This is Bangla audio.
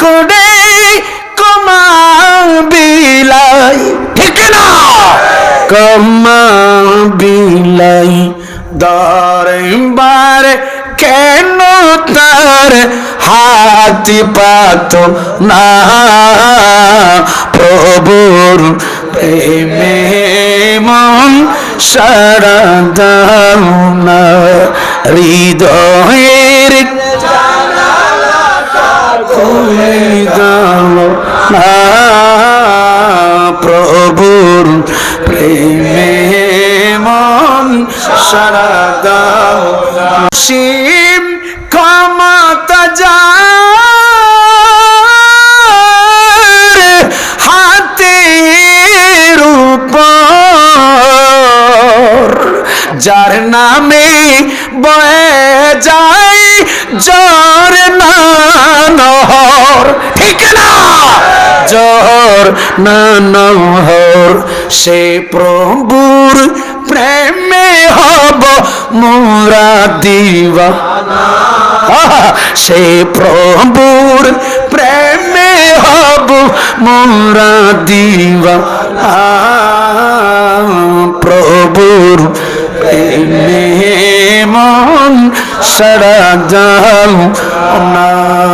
করে কমা বিলাই ঠিক না কমা বিলাই দরবার কেন তার হাতি পাত না? প্রভুর প্রেমে মন সারা না। হৃদয়ের খুলে না প্রভুর প্রেমে মন সারা দাও। সীম ক্ষমতা যার নামে যায় জর না নহর, সে প্রভুর প্রেমে হব মোরা দিবা। সে প্রভুর প্রেমে হব মোরা দিবা। প্রভুর প্রেমে মন সারা যাও না।